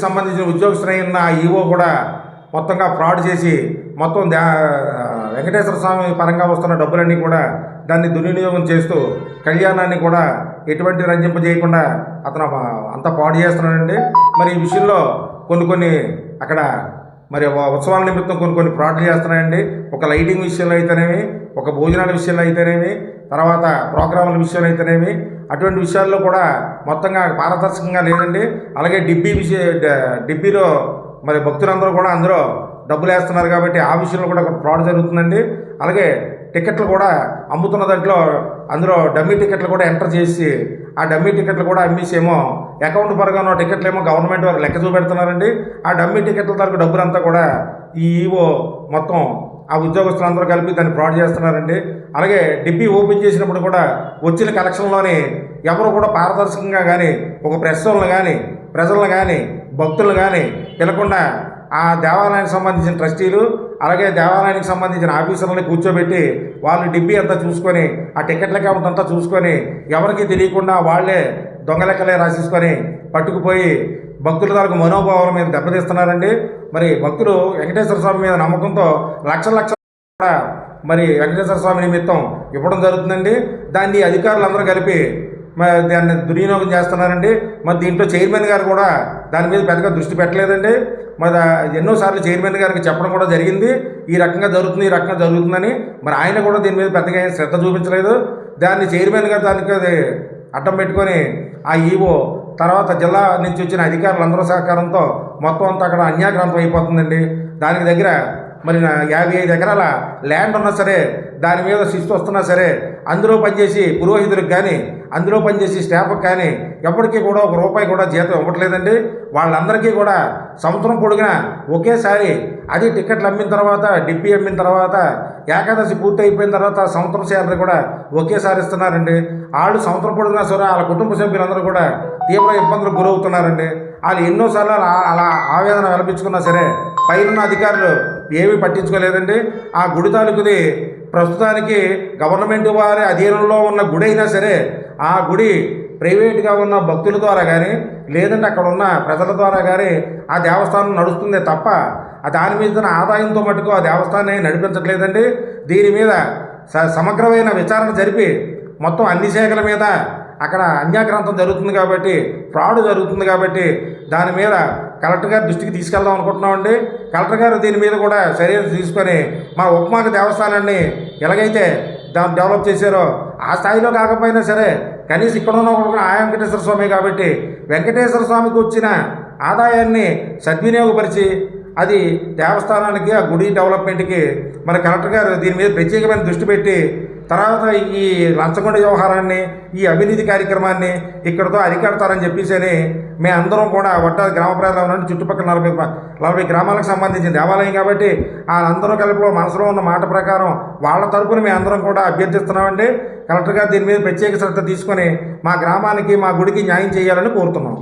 సంబంధించిన ఉద్యోగస్తులైన ఈవో కూడా మొత్తంగా ఫ్రాడ్ చేసి మొత్తం వెంకటేశ్వర స్వామి పరంగా వస్తున్న డబ్బులన్నీ కూడా దాన్ని దుర్వినియోగం చేస్తూ కళ్యాణాన్ని కూడా ఎటువంటి రంజింపజేయకుండా అతను అంతా పాడు చేస్తున్నాడండి. మరి ఈ విషయంలో కొన్ని కొన్ని అక్కడ మరి ఉత్సవాల నిమిత్తం కొన్ని కొన్ని ఫ్రాడ్లు చేస్తున్నాయండి. ఒక లైటింగ్ విషయంలో అయితేనేమి ఒక భోజనాల విషయంలో అయితేనేమి తర్వాత ప్రోగ్రాముల విషయంలో అయితేనేమి అటువంటి విషయాల్లో కూడా మొత్తంగా పారదర్శకంగా లేదండి. అలాగే డిబ్బీ విషయ డ- డిబ్బీలో మరి భక్తులందరూ కూడా అందరూ డబ్బులు వేస్తున్నారు కాబట్టి ఆ విషయంలో కూడా ఫ్రాడ్ జరుగుతుందండి. అలాగే టికెట్లు కూడా అమ్ముతున్న దాంట్లో అందులో డమ్మీ టికెట్లు కూడా ఎంటర్ చేసి ఆ డమ్మీ టికెట్లు కూడా అమ్మేసేమో అకౌంట్ పరంగా ఉన్న టికెట్లు ఏమో గవర్నమెంట్ వారు లెక్క చూపెడుతున్నారండి. ఆ డమ్మీ టికెట్ల తరకు డబ్బులంతా కూడా ఈ ఈవో మొత్తం ఆ ఉద్యోగస్తులందరూ కలిపి దాన్ని ఫ్రాడ్ చేస్తున్నారండి. అలాగే డిబ్బీ ఓపెన్ చేసినప్పుడు కూడా వచ్చిన కలెక్షన్లోని ఎవరు కూడా పారదర్శకంగా కానీ ఒక ప్రెస్ వాళ్ళని కానీ ప్రజలను కానీ భక్తులను కానీ పిలకుండా ఆ దేవాలయానికి సంబంధించిన ట్రస్టీలు అలాగే దేవాలయానికి సంబంధించిన ఆఫీసర్లని కూర్చోబెట్టి వాళ్ళు డిబ్బీ అంతా చూసుకొని ఆ టికెట్ల అకౌంట్ అంతా చూసుకొని ఎవరికి తెలియకుండా వాళ్ళే దొంగ లెక్కలే రాసేసుకొని పట్టుకుపోయి భక్తుల తాలూకు మనోభావాల మీద దెబ్బతీస్తున్నారండి. మరి భక్తులు వెంకటేశ్వర స్వామి మీద నమ్మకంతో లక్షల లక్షల కూడా మరి వెంకటేశ్వర స్వామి నిమిత్తం ఇవ్వడం జరుగుతుందండి. దాన్ని అధికారులందరూ కలిపి మరి దాన్ని దుర్వినియోగం చేస్తున్నారండి. మరి దీంట్లో చైర్మన్ గారు కూడా దాని మీద పెద్దగా దృష్టి పెట్టలేదండి. మరి ఎన్నోసార్లు చైర్మన్ గారికి చెప్పడం కూడా జరిగింది. ఈ రకంగా జరుగుతుంది ఈ రకంగా జరుగుతుందని మరి ఆయన కూడా దీని మీద పెద్దగా శ్రద్ధ చూపించలేదు. దాన్ని చైర్మన్ గారు దానికి అడ్డం పెట్టుకొని ఆ ఈవో తర్వాత జిల్లా నుంచి వచ్చిన అధికారులందరూ సహకారంతో మొత్తం అంతా అక్కడ అన్యాక్రాంతం అయిపోతుందండి. దానికి దగ్గర మరి నా యాభై ఐదు ఎకరాల ల్యాండ్ ఉన్నా సరే దాని మీద శిస్తు వస్తున్నా సరే అందులో పనిచేసి పురోహితులకు కానీ అందులో పనిచేసి స్టాఫ్కి కానీ ఎప్పటికీ కూడా ఒక రూపాయి కూడా జీతం ఇవ్వట్లేదండి. వాళ్ళందరికీ కూడా సంవత్సరం పొడిగిన ఒకేసారి అది టికెట్లు అమ్మిన తర్వాత డిప్పి అమ్మిన తర్వాత ఏకాదశి పూర్తి అయిపోయిన తర్వాత సంవత్సరం శాలరీ కూడా ఒకేసారి ఇస్తున్నారండి. వాళ్ళు సంవత్సరం పొడిగినా సరే వాళ్ళ కుటుంబ సభ్యులందరూ కూడా తీవ్ర ఇబ్బందులకు గురవుతున్నారండి. వాళ్ళు ఎన్నోసార్లు అలా అలా ఆవేదన వెలపించుకున్నా సరే పైన అధికారులు ఏమీ పట్టించుకోలేదండి. ఆ గుడి తాలూకుది ప్రస్తుతానికి గవర్నమెంట్ వారి అధీనంలో ఉన్న గుడి అయినా సరే ఆ గుడి ప్రైవేట్గా ఉన్న భక్తుల ద్వారా కానీ లేదంటే అక్కడ ఉన్న ప్రజల ద్వారా కానీ ఆ దేవస్థానం నడుస్తుంది తప్ప దాని మీద ఆదాయంతో మటుకు ఆ దేవస్థానాన్ని నడిపించట్లేదండి. దీని మీద స- సమగ్రమైన విచారణ జరిపి మొత్తం అన్ని శాఖల మీద అక్కడ అన్యాక్రాంతం జరుగుతుంది కాబట్టి ఫ్రాడ్ జరుగుతుంది కాబట్టి దాని మీద కలెక్టర్ గారి దృష్టికి తీసుకెళ్దాం అనుకుంటున్నామండి. కలెక్టర్ గారు దీని మీద కూడా చర్యలు తీసుకొని మా ఉపమాక దేవస్థానాన్ని ఎలాగైతే దాన్ని డెవలప్ చేశారో ఆ స్థాయిలో కాకపోయినా సరే కనీసం ఇక్కడ ఉన్న ఒక వెంకటేశ్వర స్వామి కాబట్టి వెంకటేశ్వర స్వామికి వచ్చిన ఆదాయాన్ని సద్వినియోగపరిచి అది దేవస్థానానికి ఆ గుడి డెవలప్మెంట్కి మన కలెక్టర్ గారు దీని మీద ప్రత్యేకమైన దృష్టి పెట్టి తర్వాత ఈ లంచగొండ వ్యవహారాన్ని ఈ అవినీతి కార్యక్రమాన్ని ఇక్కడతో అరికడతారని చెప్పేసి అని మేము అందరం కూడా వడ్డా గ్రామ ప్రజలు నుండి చుట్టుపక్కల నలభై నలభై గ్రామాలకు సంబంధించిన దేవాలయం కాబట్టి వాళ్ళందరూ కలిపి మనసులో ఉన్న మాట ప్రకారం వాళ్ళ తరపున మేము అందరం కూడా అభ్యర్థిస్తున్నామండి. కలెక్టర్ గారు దీని మీద ప్రత్యేక శ్రద్ధ తీసుకొని మా గ్రామానికి మా గుడికి న్యాయం చేయాలని కోరుతున్నాం.